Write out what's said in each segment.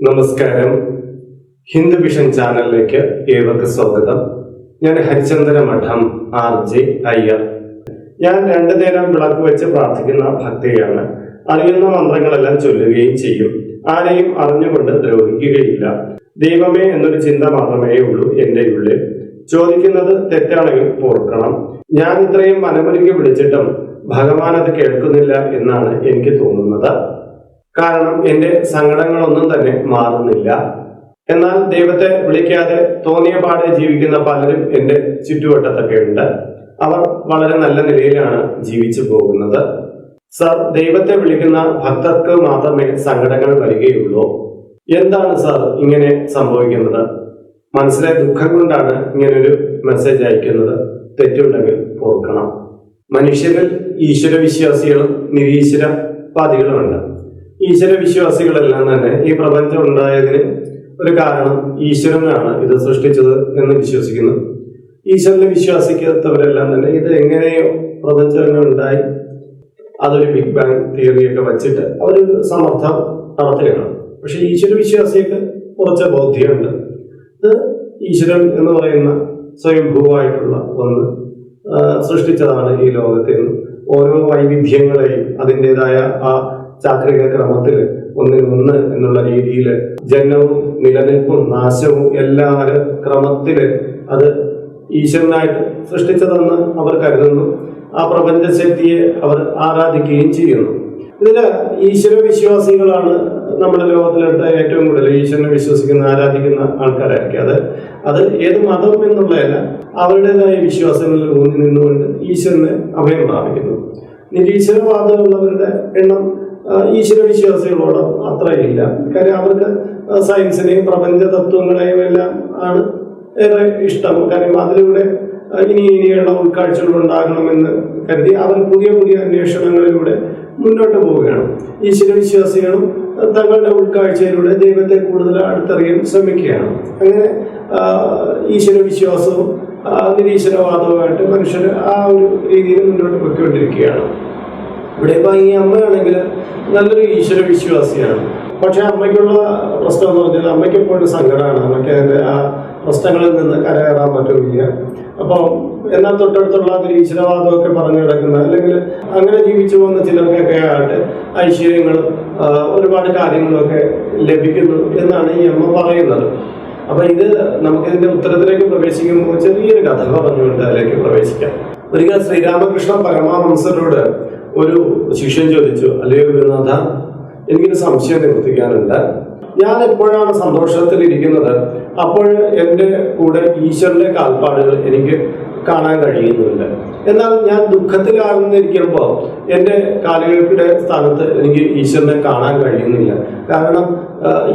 നമസ്കാരം. ഹിന്ദു വിഷൻ ചാനലിലേക്ക് ഏവർക്ക് സ്വാഗതം. ഞാൻ ഹരിചന്ദ്ര മഠം ആർ ജെ അയ്യർ. ഞാൻ രണ്ടു നേരം വിളക്ക് വെച്ച് പ്രാർത്ഥിക്കുന്ന ഭക്തിയാണ് അറിയുന്ന മന്ത്രങ്ങളെല്ലാം ചൊല്ലുകയും ചെയ്യും. ആരെയും അറിഞ്ഞുകൊണ്ട് ദ്രോഹിക്കുകയില്ല. ദൈവമേ എന്നൊരു ചിന്ത മാത്രമേ ഉള്ളൂ എന്റെ ഉള്ളിൽ. ചോദിക്കുന്നത് തെറ്റാണെങ്കിൽ പോർക്കണം ഞാൻ ഇത്രയും മനമുരുകി വിളിച്ചിട്ടും ഭഗവാൻ അത് കേൾക്കുന്നില്ല എന്നാണ് എനിക്ക് തോന്നുന്നത്. കാരണം എന്റെ സങ്കടങ്ങളൊന്നും തന്നെ മാറുന്നില്ല. എന്നാൽ ദൈവത്തെ വിളിക്കാതെ തോന്നിയ പാടെ ജീവിക്കുന്ന പലരും എന്റെ ചുറ്റുവട്ടത്തൊക്കെ ഉണ്ട് അവർ വളരെ നല്ല നിലയിലാണ് ജീവിച്ചു പോകുന്നത്. സർ ദൈവത്തെ വിളിക്കുന്ന ഭക്തർക്ക് മാത്രമേ സങ്കടങ്ങൾ വരികയുള്ളൂ. എന്താണ് സർ ഇങ്ങനെ സംഭവിക്കുന്നത്? മനസ്സിലെ ദുഃഖം കൊണ്ടാണ് ഇങ്ങനൊരു മെസ്സേജ് അയക്കുന്നത്. തെറ്റുണ്ടെങ്കിൽ ഓർക്കണം. മനുഷ്യരിൽ ഈശ്വര വിശ്വാസികളും നിരീശ്വരവാദികളുമുണ്ട്. ഈശ്വര വിശ്വാസികളെല്ലാം തന്നെ ഈ പ്രപഞ്ചം ഉണ്ടായതിന് ഒരു കാരണം ഈശ്വരനാണ് ഇത് സൃഷ്ടിച്ചത് എന്ന് വിശ്വസിക്കുന്നു. ഈശ്വരനെ വിശ്വാസിക്കാത്തവരെല്ലാം തന്നെ ഇത് എങ്ങനെയോ പ്രപഞ്ചം ഉണ്ടായി. അതൊരു ബിഗ് ബാങ് തിയറിയൊക്കെ വച്ചിട്ട് അവരൊരു സമർത്ഥം നടത്തുകയാണ്. പക്ഷെ ഈശ്വര വിശ്വാസിയൊക്കെ കുറച്ച് ബോധ്യമുണ്ട്. ഇത് ഈശ്വരൻ എന്ന് പറയുന്ന സ്വയംഭൂവായിട്ടുള്ള ഒന്ന് സൃഷ്ടിച്ചതാണ് ഈ ലോകത്തെ. ഓരോ വൈവിധ്യങ്ങളെയും അതിന്റെതായ ആ ചാക്രിക ക്രമത്തിൽ ഒന്നിൽ ഒന്ന് എന്നുള്ള രീതിയിൽ ജനവും നിലനിൽപ്പും നാശവും എല്ലാ ക്രമത്തിൽ അത് ഈശ്വരനായിട്ട് സൃഷ്ടിച്ചതെന്ന് അവർ കരുതുന്നു. ആ പ്രപഞ്ചശക്തിയെ അവർ ആരാധിക്കുകയും ചെയ്യുന്നു. ഇതിൽ ഈശ്വര വിശ്വാസികളാണ് നമ്മുടെ ലോകത്തിലെടുത്ത ഏറ്റവും കൂടുതൽ ഈശ്വരനെ വിശ്വസിക്കുന്ന ആരാധിക്കുന്ന ആൾക്കാരായിരിക്കും അത്. അത് ഏത് മതം എന്നുള്ളതല്ല അവരുടേതായ വിശ്വാസങ്ങളിൽ ഊന്നി നിന്നുകൊണ്ട് ഈശ്വരനെ അഭയം പ്രാപിക്കുന്നു. നിരീശ്വരവാദമുള്ളവരുടെ എണ്ണം ആ, ഈശ്വര വിശ്വാസികളോട് അത്രയില്ല. കാര്യം അവർക്ക് സയൻസിനെയും പ്രപഞ്ച തത്വങ്ങളെയും എല്ലാം ആണ് ഏറെ ഇഷ്ടം. കാര്യം അതിലൂടെ ഇനി ഇനിയുള്ള ഉൾക്കാഴ്ചകൾ ഉണ്ടാകണമെന്ന് കരുതി അവർ പുതിയ പുതിയ അന്വേഷണങ്ങളിലൂടെ മുന്നോട്ട് പോവുകയാണ്. ഈശ്വര വിശ്വാസികളും തങ്ങളുടെ ഉൾക്കാഴ്ചയിലൂടെ ദൈവത്തെ കൂടുതൽ അടുത്തറിയാൻ ശ്രമിക്കുകയാണ്. അങ്ങനെ ആ, ഈശ്വര വിശ്വാസവും ആ, നിരീശ്വരവാദവുമായിട്ട് മനുഷ്യർ ആ ഒരു രീതിയിൽ മുന്നോട്ട് പോയിക്കൊണ്ടിരിക്കുകയാണ്. ഇവിടെ ഇപ്പൊ ഈ അമ്മയാണെങ്കിൽ നല്ലൊരു ഈശ്വര വിശ്വാസിയാണ്. പക്ഷെ അമ്മയ്ക്കുള്ള പ്രശ്നം എന്ന് പറഞ്ഞാൽ അമ്മയ്ക്ക് എപ്പോഴും സങ്കടമാണ്. അമ്മയ്ക്ക് അതിന്റെ ആ പ്രശ്നങ്ങളിൽ നിന്ന് കരകയറാൻ പറ്റുന്നില്ല അപ്പോൾ എന്നാൽ തൊട്ടടുത്തുള്ള അതിൽ ഈശ്വരവാദമൊക്കെ പറഞ്ഞു കിടക്കുന്ന അല്ലെങ്കിൽ അങ്ങനെ ജീവിച്ചു പോകുന്ന ചിലർക്കൊക്കെ ആയിട്ട് ഐശ്വര്യങ്ങളും ഒരുപാട് കാര്യങ്ങളൊക്കെ ലഭിക്കുന്നു എന്നാണ് ഈ അമ്മ പറയുന്നത്. അപ്പൊ ഇത് നമുക്കിതിന്റെ ഉത്തരത്തിലേക്ക് പ്രവേശിക്കുമ്പോൾ ചെറിയൊരു കഥ പറഞ്ഞുകൊണ്ട് അതിലേക്ക് പ്രവേശിക്കാം. ഒരിക്കൽ ശ്രീരാമകൃഷ്ണ പരമഹംസരോട് ഒരു ശിഷ്യൻ ചോദിച്ചു അല്ലയോ ഗുരുനാഥ എനിക്കൊരു സംശയം നിവർത്തിക്കാനുണ്ട്. ഞാൻ എപ്പോഴാണ് സന്തോഷത്തിൽ ഇരിക്കുന്നത്? അപ്പോൾ എന്റെ കൂടെ ഈശ്വരന്റെ കാൽപ്പാടുകൾ എനിക്ക് കാണാൻ കഴിയുന്നുണ്ട്. എന്നാൽ ഞാൻ ദുഃഖത്തിലാകുന്നിരിക്കുമ്പോൾ എന്റെ കാലുകൾക്കിടെ സ്ഥാനത്ത് എനിക്ക് ഈശ്വരനെ കാണാൻ കഴിയുന്നില്ല. കാരണം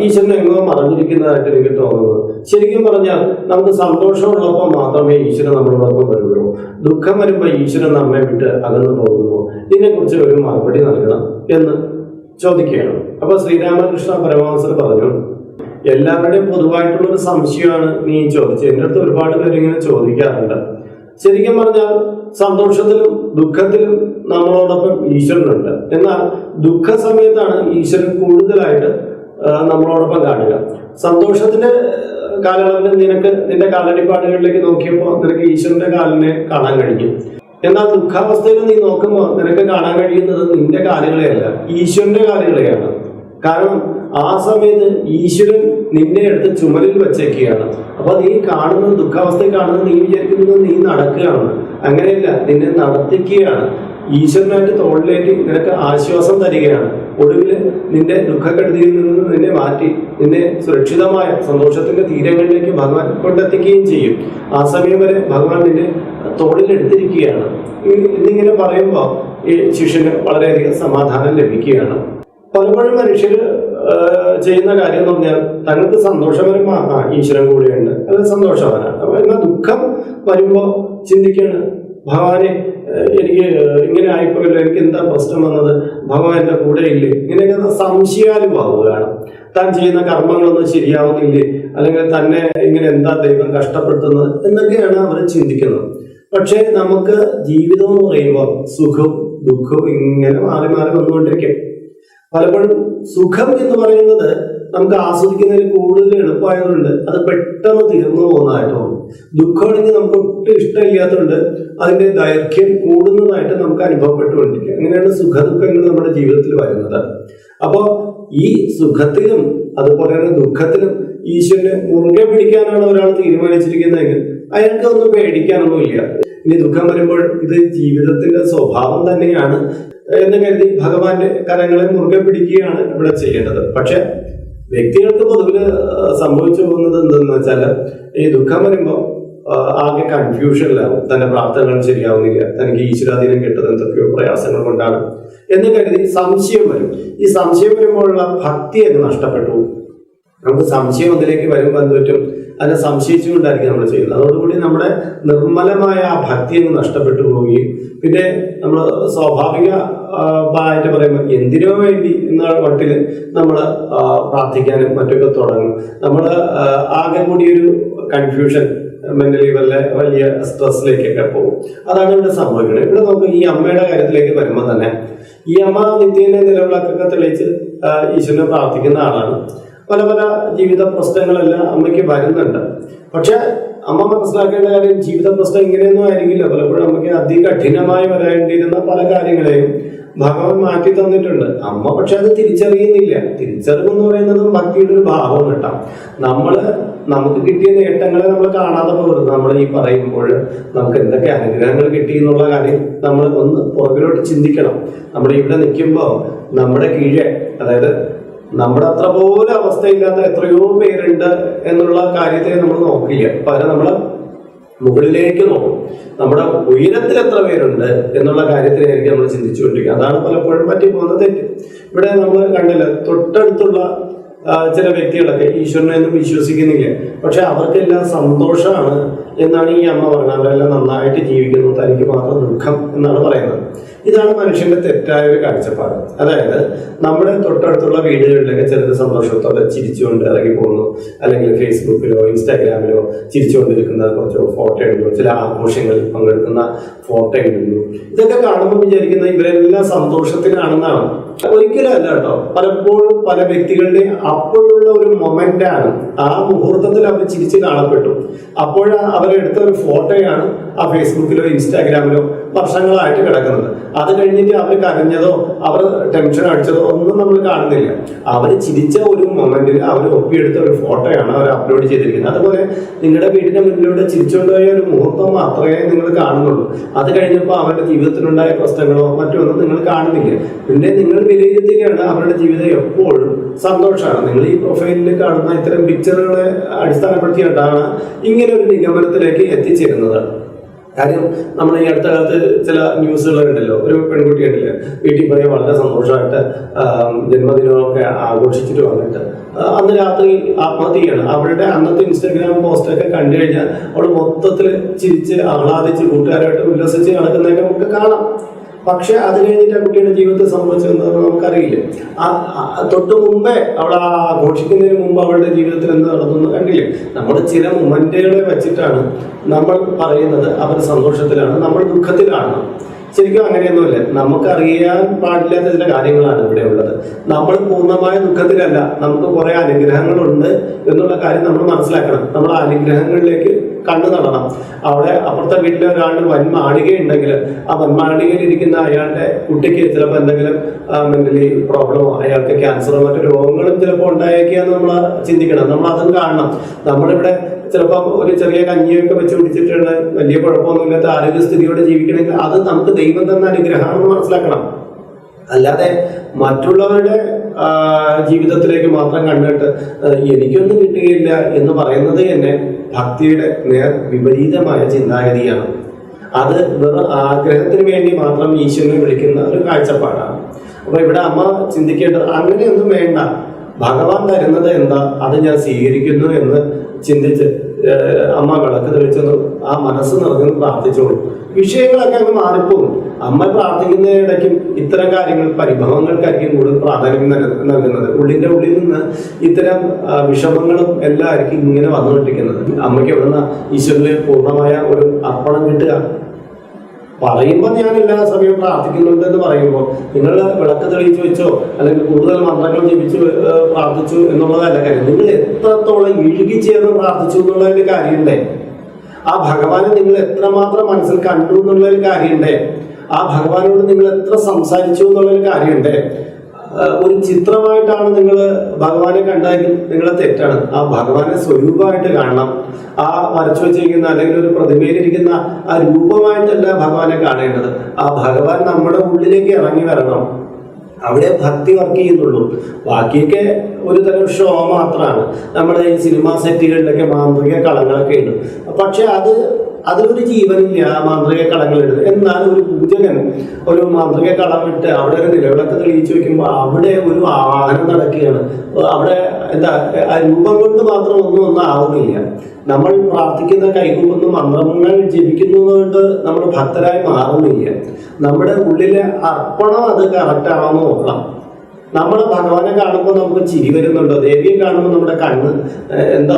ഈശ്വരൻ എങ്ങോ മറഞ്ഞിരിക്കുന്നതായിട്ട് എനിക്ക് തോന്നുന്നത് ശരിക്കും പറഞ്ഞാൽ നമുക്ക് സന്തോഷമുള്ളപ്പോൾ മാത്രമേ ഈശ്വരൻ നമ്മളോടൊപ്പം വരുള്ളൂ. ദുഃഖം വരുമ്പോൾ ഈശ്വരൻ നമ്മെ വിട്ട് അകന്നു പോകുന്നു. ഇതിനെക്കുറിച്ച് ഒരു മറുപടി നൽകണം എന്ന് ചോദിക്കുകയാണ്. അപ്പൊ ശ്രീരാമകൃഷ്ണ പരമഹംസർ പറഞ്ഞു എല്ലാവരുടെയും പൊതുവായിട്ടുള്ള ഒരു സംശയമാണ് നീ ചോദിച്ചത്. എന്റെ അടുത്ത് ഒരുപാട് പേര് ഇങ്ങനെ ചോദിക്കാറുണ്ട്. ശരിക്കും പറഞ്ഞാൽ സന്തോഷത്തിലും ദുഃഖത്തിലും നമ്മളോടൊപ്പം ഈശ്വരനുണ്ട്. എന്നാൽ ദുഃഖ സമയത്താണ് ഈശ്വരൻ കൂടുതലായിട്ട് നമ്മളോടൊപ്പം കാണുക സന്തോഷത്തിന്റെ കാലയളവിൽ നിനക്ക് നിന്റെ കാലടിപ്പാടുകളിലേക്ക് നോക്കിയപ്പോൾ നിനക്ക് ഈശ്വരന്റെ കാലിനെ കാണാൻ കഴിഞ്ഞു. എന്നാൽ ദുഃഖാവസ്ഥയിൽ നീ നോക്കുമ്പോൾ നിനക്ക് കാണാൻ കഴിയുന്നത് നിന്റെ കാലുകളെയല്ല ഈശ്വരന്റെ കാലുകളെയാണ്. കാരണം ആ സമയത്ത് ഈശ്വരൻ നിന്നെ എടുത്ത് ചുമലിൽ വെച്ചേക്കുകയാണ്. അപ്പൊ നീ കാണുന്നത് ദുഃഖാവസ്ഥയിൽ കാണുന്നത് നീ വിചാരിക്കുന്നത് നീ നടക്കുകയാണ്. അങ്ങനെയല്ല നിന്നെ നടത്തിക്കുകയാണ്. ഈശ്വരനായിട്ട് തോളിലേക്ക് നിനക്ക് ആശ്വാസം തരികയാണ്. ഒടുവിൽ നിന്റെ ദുഃഖക്കെടുതിയിൽ നിന്ന് നിന്നെ മാറ്റി നിന്നെ സുരക്ഷിതമായ സന്തോഷത്തിന്റെ തീരങ്ങളിലേക്ക് ഭഗവാൻ കൊണ്ടെത്തിക്കുകയും ചെയ്യും. ആ സമയം വരെ ഭഗവാൻ നിന്നെ തോളിലെടുത്തിരിക്കുകയാണ് എന്നിങ്ങനെ പറയുമ്പോൾ ഈ ശിഷ്യന് വളരെയധികം സമാധാനം ലഭിക്കുകയാണ്. പലപ്പോഴും മനുഷ്യർ ചെയ്യുന്ന കാര്യം എന്ന് പറഞ്ഞാൽ തങ്ങൾക്ക് സന്തോഷം വരുമ്പോൾ ആ ഈശ്വരൻ കൂടെയുണ്ട്. അത് സന്തോഷവാനാണ്. എന്നാൽ ദുഃഖം വരുമ്പോൾ ചിന്തിക്കാണ് ഭഗവാനെ എനിക്ക് ഇങ്ങനെ ആയിപ്പോയല്ലോ എനിക്ക് എന്താ പ്രശ്നം വന്നത്? ഭഗവാൻ എന്റെ കൂടെ ഇല്ലേ? ഇങ്ങനെയൊക്കെ സംശയാലുമാവുകയാണ് താൻ ചെയ്യുന്ന കർമ്മങ്ങളൊന്നും ശരിയാവുന്നില്ലേ? അല്ലെങ്കിൽ തന്നെ ഇങ്ങനെ എന്താ ദൈവം കഷ്ടപ്പെടുത്തുന്നത് എന്നൊക്കെയാണ് അവർ ചിന്തിക്കുന്നത്. പക്ഷേ നമുക്ക് ജീവിതം എന്ന് പറയുമ്പോൾ സുഖവും ദുഃഖവും ഇങ്ങനെ മാറി മാറി വന്നുകൊണ്ടിരിക്കും. പലപ്പോഴും സുഖം എന്ന് പറയുന്നത് നമുക്ക് ആസ്വദിക്കുന്നതിന് കൂടുതൽ എളുപ്പമായതുകൊണ്ട് അത് പെട്ടെന്ന് തീർന്നു പോകുന്നതായിട്ട് ദുഃഖമാണെങ്കിൽ നമുക്ക് ഒട്ടും ഇഷ്ടമില്ലാത്തതുകൊണ്ട് അതിന്റെ ദൈർഘ്യം കൂടുന്നതായിട്ട് നമുക്ക് അനുഭവപ്പെട്ടുകൊണ്ടിരിക്കും അങ്ങനെയാണ് സുഖദുഃഖങ്ങൾ നമ്മുടെ ജീവിതത്തിൽ വരുന്നത്. അപ്പോൾ ഈ സുഖത്തിലും അതുപോലെ തന്നെ ദുഃഖത്തിലും ഈശ്വരനെ മുറുകെ പിടിക്കാനാണ് ഒരാൾ തീരുമാനിച്ചിരിക്കുന്നതെങ്കിൽ അയാൾക്ക് ഒന്നും പേടിക്കാനൊന്നുമില്ല ഇനി ദുഃഖം വരുമ്പോൾ ഇത് ജീവിതത്തിന്റെ സ്വഭാവം തന്നെയാണ് എന്ന് കരുതി ഭഗവാന്റെ കരങ്ങളെ മുറുകെ പിടിക്കുകയാണ് ഇവിടെ ചെയ്യേണ്ടത്. പക്ഷെ വ്യക്തികൾക്ക് പൊതുവിൽ സംഭവിച്ചു പോകുന്നത് എന്തെന്ന് വെച്ചാൽ ഈ ദുഃഖം വരുമ്പോൾ ആകെ കൺഫ്യൂഷനിലാവും തന്റെ പ്രാർത്ഥനകൾ ശരിയാവുന്നില്ല. തനിക്ക് ഈശ്വരാധീനം കിട്ടുന്ന എന്തൊക്കെയോ പ്രയാസങ്ങൾ കൊണ്ടാണ് എന്ന് കരുതി സംശയം വരും. ഈ സംശയം വരുമ്പോഴുള്ള ഭക്തി അങ്ങ് നഷ്ടപ്പെട്ടു? നമുക്ക് സംശയം അതിലേക്ക് വരുമ്പോൾ എന്ത് പറ്റും? അതിനെ സംശയിച്ചുകൊണ്ടായിരിക്കും നമ്മൾ ചെയ്യുന്നത്. അതോടുകൂടി നമ്മുടെ നിർമ്മലമായ ആ ഭക്തി അങ്ങ് നഷ്ടപ്പെട്ടു പോവുകയും പിന്നെ നമ്മൾ സ്വാഭാവിക ആയിട്ട് പറയുമ്പോൾ എന്തിനോ വേണ്ടി എന്ന മട്ടിൽ നമ്മൾ പ്രാർത്ഥിക്കാനും മറ്റൊക്കെ തുടങ്ങും. നമ്മൾ ആകെ കൂടി ഒരു കൺഫ്യൂഷൻ മെന്റലി വല്ല വലിയ സ്ട്രെസ്സിലേക്കൊക്കെ പോകും. അതാണ് ഇവിടെ സംഭവിക്കുന്നത് ഇവിടെ നമുക്ക് ഈ അമ്മയുടെ കാര്യത്തിലേക്ക് വരുമ്പോൾ തന്നെ ഈ അമ്മ നിത്യേന നിലവിളക്കൊക്കെ തെളിയിച്ച് ഈശ്വരനെ പ്രാർത്ഥിക്കുന്ന ആളാണ്. പല പല ജീവിത പ്രശ്നങ്ങളെല്ലാം അമ്മയ്ക്ക് വരുന്നുണ്ട്. പക്ഷെ അമ്മ മനസ്സിലാക്കേണ്ട കാര്യം ജീവിത പ്രശ്നം ഇങ്ങനെയൊന്നും ആയിരിക്കില്ല. പലപ്പോഴും അമ്മയ്ക്ക് അതികഠിനമായി വരേണ്ടിയിരുന്ന പല കാര്യങ്ങളെയും ഭഗവാൻ മാറ്റി തന്നിട്ടുണ്ട്. അമ്മ പക്ഷെ അത് തിരിച്ചറിയുന്നില്ല. തിരിച്ചറിവെന്ന് പറയുന്നത് ഭക്തിയുടെ ഒരു ഭാവം കിട്ടാം. നമ്മൾ നമുക്ക് കിട്ടിയ നേട്ടങ്ങളെ നമ്മൾ കാണാതെ പോകരുത്. നമ്മൾ ഈ പറയുമ്പോൾ നമുക്ക് എന്തൊക്കെ അനുഗ്രഹങ്ങൾ കിട്ടി എന്നുള്ള കാര്യം നമ്മൾ ഒന്ന് പുറകിലോട്ട് ചിന്തിക്കണം. നമ്മൾ ഇവിടെ നിൽക്കുമ്പോൾ നമ്മുടെ കീഴെ അതായത് നമ്മുടെ അത്ര പോലും അവസ്ഥയില്ലാത്ത എത്രയോ പേരുണ്ട് എന്നുള്ള കാര്യത്തെ നമ്മൾ നോക്കില്ല. പകരം നമ്മൾ മുകളിലേക്ക് നോക്കും. നമ്മുടെ ഉയരത്തിൽ എത്ര പേരുണ്ട് എന്നുള്ള കാര്യത്തിലായിരിക്കും നമ്മൾ ചിന്തിച്ചുകൊണ്ടിരിക്കുക. അതാണ് പലപ്പോഴും പറ്റി പോകുന്ന തെറ്റ്. ഇവിടെ നമ്മൾ കണ്ടില്ല തൊട്ടടുത്തുള്ള ചില വ്യക്തികളൊക്കെ ഈശ്വരനെ ഒന്നും വിശ്വസിക്കുന്നില്ല. പക്ഷെ അവർക്കെല്ലാം സന്തോഷമാണ് എന്നാണ് ഈ അമ്മ പറയുന്നത് അവരെല്ലാം നന്നായിട്ട് ജീവിക്കുന്നു. തനിക്ക് മാത്രം ദുഃഖം എന്നാണ് പറയുന്നത്. ഇതാണ് മനുഷ്യന്റെ തെറ്റായ ഒരു കാഴ്ചപ്പാട്. അതായത് നമ്മുടെ തൊട്ടടുത്തുള്ള വീടുകളിലൊക്കെ ചിലത് സന്തോഷത്തോടെ ചിരിച്ചുകൊണ്ട് ഇറങ്ങി പോകുന്നു അല്ലെങ്കിൽ ഫേസ്ബുക്കിലോ ഇൻസ്റ്റാഗ്രാമിലോ ചിരിച്ചുകൊണ്ടിരിക്കുന്ന കുറച്ച് ഫോട്ടോ ഇടുന്നു ചില ആഘോഷങ്ങളിൽ പങ്കെടുക്കുന്ന ഫോട്ടോ ഇടുന്നു ഇതൊക്കെ കാണുമ്പോൾ വിചാരിക്കുന്ന ഇവരെല്ലാം സന്തോഷത്തിലാണെന്നാണ്. ഒരിക്കലും അല്ല കേട്ടോ. പലപ്പോഴും പല വ്യക്തികളുടെ അപ്പോഴുള്ള ഒരു മൊമെന്റ് ആണ് ആ മുഹൂർത്തത്തിൽ അവർ ചിരിച്ച് കാണപ്പെട്ടു. അപ്പോൾ അവരെടുത്ത ഒരു ഫോട്ടോയാണ് ആ ഫേസ്ബുക്കിലോ ഇൻസ്റ്റാഗ്രാമിലോ വർഷങ്ങളായിട്ട് കിടക്കുന്നത്. അത് കഴിഞ്ഞിട്ട് അവർ കരഞ്ഞതോ അവർ ടെൻഷൻ അടിച്ചതോ ഒന്നും നമ്മൾ കാണുന്നില്ല. അവർ ചിരിച്ച ഒരു മൊമെന്റിൽ അവർ ഒപ്പിയെടുത്ത ഒരു ഫോട്ടോയാണ് അവർ അപ്ലോഡ് ചെയ്തിരിക്കുന്നത്. അതുപോലെ നിങ്ങളുടെ വീടിന്റെ മുന്നിലൂടെ ചിരിച്ചുകൊണ്ടുപോയ ഒരു മുഹൂർത്തം മാത്രമേ നിങ്ങൾ കാണുന്നുള്ളൂ. അത് കഴിഞ്ഞപ്പോൾ അവരുടെ ജീവിതത്തിലുണ്ടായ പ്രശ്നങ്ങളോ മറ്റോ ഒന്നും നിങ്ങൾ കാണുന്നില്ല. പിന്നെ നിങ്ങൾ വിലയിരുത്തുകയാണ് അവരുടെ ജീവിതം എപ്പോഴും സന്തോഷമാണ്. നിങ്ങൾ ഈ പ്രൊഫൈലിൽ കാണുന്ന ഇത്തരം പിക്ചറുകളെ അടിസ്ഥാനപ്പെടുത്തിയിട്ടാണ് ഇങ്ങനെ ഒരു നിഗമനത്തിലേക്ക് എത്തിച്ചേരുന്നത്. കാര്യം നമ്മൾ ഈ അടുത്ത കാലത്ത് ചില ന്യൂസുകൾ ഉണ്ടല്ലോ. ഒരു പെൺകുട്ടി ഉണ്ടല്ലോ. വീട്ടിൽ പോയി വളരെ സന്തോഷമായിട്ട് ജന്മദിനമൊക്കെ ആഘോഷിച്ചിട്ട് വന്നിട്ട്. അന്ന് രാത്രി ആത്മഹത്യയാണ്. അവരുടെ അന്നത്തെ ഇൻസ്റ്റാഗ്രാം പോസ്റ്റൊക്കെ കണ്ടു കഴിഞ്ഞാൽ അവൾ മൊത്തത്തിൽ ചിരിച്ച് ആഹ്ലാദിച്ച് കൂട്ടുകാരായിട്ട് ഉല്ലസിച്ച് നടക്കുന്നതൊക്കെ നമുക്ക് കാണാം. പക്ഷെ അത് കഴിഞ്ഞിട്ട് ആ കുട്ടിയുടെ ജീവിതത്തിൽ സംഭവിച്ചതെന്ന് നമുക്കറിയില്ല. ആ- തൊട്ട് മുമ്പേ അവൾ ആ ആഘോഷിക്കുന്നതിന് മുമ്പ് അവളുടെ ജീവിതത്തിൽ എന്ത് നടന്നു കണ്ടില്ലേ? നമ്മൾ ചില മൊമെന്റുകളെ വെച്ചിട്ടാണ് നമ്മൾ പറയുന്നത് അവർ സന്തോഷത്തിലാണ് നമ്മൾ ദുഃഖത്തിലാണ്. ശരിക്കും അങ്ങനെയൊന്നുമില്ല. നമുക്കറിയാൻ പാടില്ലാത്ത ചില കാര്യങ്ങളാണ് ഇവിടെ ഉള്ളത്. നമ്മൾ പൂർണമായ ദുഃഖത്തിലല്ല. നമുക്ക് കുറെ അനുഗ്രഹങ്ങളുണ്ട് എന്നുള്ള കാര്യം നമ്മൾ മനസ്സിലാക്കണം. നമ്മൾ അനുഗ്രഹങ്ങളിലേക്ക് കണ്ണു നടണം അവിടെ അപ്പുറത്തെ വീട്ടിലെ ഒരാളുടെ വൻ മാളികയുണ്ടെങ്കിൽ ആ വൻ മാളികയിൽ ഇരിക്കുന്ന അയാളുടെ കുട്ടിക്ക് ചിലപ്പോൾ എന്തെങ്കിലും മെന്റലി പ്രോബ്ലമോ അയാൾക്ക് ക്യാൻസറോ മറ്റു രോഗങ്ങളും ചിലപ്പോൾ ഉണ്ടായേക്കാന്ന് നമ്മൾ ചിന്തിക്കണം. നമ്മൾ അതും കാണണം. നമ്മളിവിടെ ചിലപ്പോൾ ഒരു ചെറിയ കഞ്ഞിയൊക്കെ വെച്ച് കുടിച്ചിട്ടുണ്ട് വലിയ കുഴപ്പമൊന്നുമില്ലാത്ത ആരോഗ്യസ്ഥിതിയോടെ ജീവിക്കണമെങ്കിൽ അത് നമുക്ക് ദൈവം തന്ന അനുഗ്രഹമാണെന്ന് മനസ്സിലാക്കണം. അല്ലാതെ മറ്റുള്ളവരുടെ ജീവിതത്തിലേക്ക് മാത്രം കണ്ടിട്ട് എനിക്കൊന്നും കിട്ടുകയില്ല എന്ന് പറയുന്നത് തന്നെ ഭക്തിയുടെ നേർ വിപരീതമായ ചിന്താഗതിയാണ്. അത് വെറും ആഗ്രഹത്തിന് വേണ്ടി മാത്രം ഈശ്വരനെ വിളിക്കുന്ന ഒരു കാഴ്ചപ്പാടാണ്. അപ്പൊ ഇവിടെ അമ്മ ചിന്തിക്കേണ്ടത് അങ്ങനെയൊന്നും വേണ്ട. ഭഗവാൻ തരുന്നത് എന്താ? അത് ഞാൻ സ്വീകരിക്കുന്നു എന്ന് ചിന്തിച്ച് അമ്മ വിളക്ക് തെളിച്ചെന്ന് ആ മനസ്സ് നിറഞ്ഞു പ്രാർത്ഥിച്ചോളൂ. വിഷയങ്ങളൊക്കെ അങ്ങ് മാറിപ്പോകും. അമ്മ പ്രാർത്ഥിക്കുന്നതിനിടയ്ക്കും ഇത്തരം കാര്യങ്ങൾ പരിഭവങ്ങൾക്കായിരിക്കും കൂടുതൽ പ്രാധാന്യം നൽ- നൽകുന്നത്. ഉള്ളിന്റെ ഉള്ളിൽ നിന്ന് ഇത്തരം വിഷമങ്ങളും എല്ലാം ആയിരിക്കും ഇങ്ങനെ വന്നുകൊണ്ടിരിക്കുന്നത്. അമ്മയ്ക്ക് എവിടുന്ന ഈശ്വരനെ പൂർണമായ ഒരു അർപ്പണം കിട്ടുക? പറയുമ്പോൾ ഞാൻ എല്ലാ സമയവും പ്രാർത്ഥിക്കുന്നുണ്ട് എന്ന് പറയുമ്പോൾ നിങ്ങൾ വിളക്ക് തെളിയിച്ചു വെച്ചോ അല്ലെങ്കിൽ കൂടുതൽ മന്ത്രങ്ങൾ ജപിച്ചു പ്രാർത്ഥിച്ചു എന്നുള്ളതല്ല കാര്യം. നിങ്ങൾ എത്രത്തോളം ഇഴുകി ചേർന്ന് പ്രാർത്ഥിച്ചു എന്നുള്ളതിന്റെ കാര്യമുണ്ടേ. ആ ഭഗവാനെ നിങ്ങൾ എത്രമാത്രം മനസ്സിൽ കണ്ടു എന്നുള്ളൊരു കാര്യമുണ്ടേ. ആ ഭഗവാനോട് നിങ്ങൾ എത്ര സംസാരിച്ചു എന്നുള്ളൊരു കാര്യമുണ്ടേ. ഒരു ചിത്രമായിട്ടാണ് നിങ്ങൾ ഭഗവാനെ കണ്ടെങ്കിൽ നിങ്ങളെ തെറ്റാണ്. ആ ഭഗവാനെ സ്വരൂപമായിട്ട് കാണണം. ആ വരച്ചു വെച്ചിരിക്കുന്ന അല്ലെങ്കിൽ ഒരു പ്രതിമയിലിരിക്കുന്ന ആ രൂപമായിട്ടല്ല ഭഗവാനെ കാണേണ്ടത്. ആ ഭഗവാൻ നമ്മുടെ ഉള്ളിലേക്ക് ഇറങ്ങി വരണം. അവിടെ ഭക്തി വർക്ക് ചെയ്യുന്നുള്ളൂ. ബാക്കിയൊക്കെ ഒരു തരം ഷോ മാത്രമാണ് നമ്മുടെ ഈ സിനിമാ സെറ്റുകളിലൊക്കെ മാന്ത്രിക കളങ്ങളൊക്കെ ഉണ്ട് പക്ഷെ അത് അതിലൊരു ജീവനില്ല ആ മാന്ത്രിക കളങ്ങളിടുന്നത് എന്നാൽ ഒരു പൂജകൻ ഒരു മാന്ത്രിക കളം ഇട്ട് അവിടെ ഒരു നിലവിളക്ക് തെളിയിച്ചു വെക്കുമ്പോൾ അവിടെ ഒരു ആഹാരം നടക്കുകയാണ്. അവിടെ എന്താ ആ രൂപം കൊണ്ട് മാത്രം ഒന്നും ഒന്നും ആവുന്നില്ല നമ്മൾ പ്രാർത്ഥിക്കുന്ന കൈകൂപ്പുന്ന മന്ത്രങ്ങൾ ജപിക്കുന്നതുകൊണ്ട് നമ്മൾ ഭക്തരായി മാറുന്നില്ല. നമ്മുടെ ഉള്ളിലെ അർപ്പണം അത് കറക്റ്റ് ആണെന്ന് നോക്കണം. നമ്മൾ ഭഗവാനെ കാണുമ്പോൾ നമുക്ക് ചിരി വരുന്നുണ്ടോ? ദേവിയെ കാണുമ്പോൾ നമ്മുടെ കണ്ണ് എന്തോ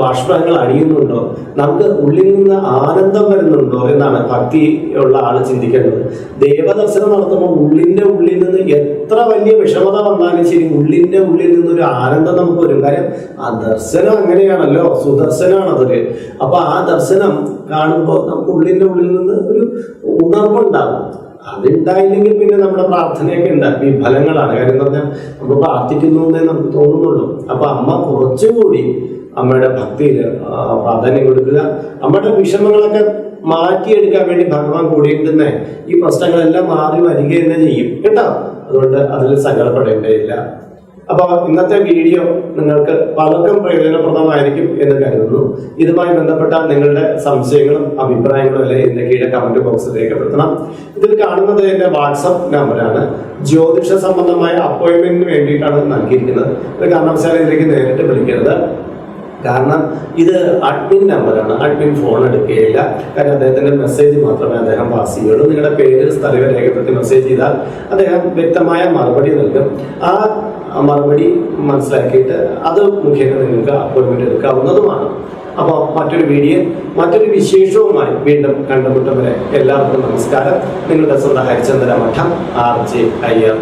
ബാഷ്പങ്ങൾ അണിയുന്നുണ്ടോ? നമുക്ക് ഉള്ളിൽ നിന്ന് ആനന്ദം വരുന്നുണ്ടോ എന്നാണ് ഭക്തി ഉള്ള ആൾ ചിന്തിക്കേണ്ടത്. ദേവദർശനം നടത്തുമ്പോൾ ഉള്ളിന്റെ ഉള്ളിൽ നിന്ന് എത്ര വലിയ വിഷമത വന്നാലും ശരി ഉള്ളിന്റെ ഉള്ളിൽ നിന്ന് ഒരു ആനന്ദം നമുക്ക് വരും കാര്യം ആ ദർശനം അങ്ങനെയാണല്ലോ സുദർശനമാണ് അതൊരു. അപ്പൊ ആ ദർശനം കാണുമ്പോൾ നമുക്ക് ഉള്ളിന്റെ ഉള്ളിൽ നിന്ന് ഒരു ഉണർവുണ്ടാകും. അതുണ്ടായില്ലെങ്കിൽ പിന്നെ നമ്മുടെ പ്രാർത്ഥനയൊക്കെ ഉണ്ടാക്കി. ഫലങ്ങളാണ്. കാര്യം എന്ന് പറഞ്ഞാൽ നമ്മൾ പ്രാർത്ഥിക്കുന്നു എന്നേ നമുക്ക് തോന്നുന്നുള്ളൂ. അപ്പൊ അമ്മ കുറച്ചുകൂടി അമ്മയുടെ ഭക്തിയിൽ പ്രാധാന്യം കൊടുക്കുക. അമ്മയുടെ വിഷമങ്ങളൊക്കെ മാറ്റിയെടുക്കാൻ വേണ്ടി ഭഗവാൻ കൂടിയിട്ടുന്നേ ഈ പ്രശ്നങ്ങളെല്ലാം മാറി വരിക തന്നെ ചെയ്യും. കേട്ടോ? അതുകൊണ്ട് അതിൽ സങ്കടപ്പെടേണ്ടതില്ല. അപ്പൊ ഇന്നത്തെ വീഡിയോ നിങ്ങൾക്ക് പലർക്കും പ്രയോജനപ്രദമായിരിക്കും എന്ന് കരുതുന്നു. ഇതുമായി ബന്ധപ്പെട്ട നിങ്ങളുടെ സംശയങ്ങളും അഭിപ്രായങ്ങളും അല്ലെ എന്റെ കീഴെ കമന്റ് ബോക്സിൽ രേഖപ്പെടുത്തണം ഇതിൽ കാണുന്നത് എന്റെ വാട്സപ്പ് നമ്പറാണ് ജ്യോതിഷ സംബന്ധമായ അപ്പോയിന്റ്മെന്റിന് വേണ്ടിയിട്ടാണ് നൽകിയിരിക്കുന്നത്. ഒരു കാരണവശാലും ഇതിലേക്ക് നേരിട്ട് വിളിക്കരുത്. കാരണം ഇത് അഡ്മിൻ നമ്പറാണ് അഡ്മിൻ ഫോൺ എടുക്കുകയില്ല. കാരണം അദ്ദേഹത്തിന്റെ മെസ്സേജ് മാത്രമേ അദ്ദേഹം പാസ് ചെയ്യുള്ളൂ നിങ്ങളുടെ പേര് സ്ഥലം രേഖപ്പെടുത്തി മെസ്സേജ് ചെയ്താൽ അദ്ദേഹം വ്യക്തമായ മറുപടി നൽകും. ആ മറുപടി മനസ്സിലാക്കിയിട്ട് അത് മുഖേന നിങ്ങൾക്ക് അപ്പോയിൻമെന്റ് എടുക്കാവുന്നതുമാണ്. അപ്പോൾ മറ്റൊരു വീഡിയോ മറ്റൊരു വിശേഷവുമായി വീണ്ടും കണ്ടുമുട്ടും വരെ എല്ലാവർക്കും നമസ്കാരം. നിങ്ങളുടെ സ്വന്തം ഹരിചന്ദ്ര മഠം ആർ ജെ അയ്യർ.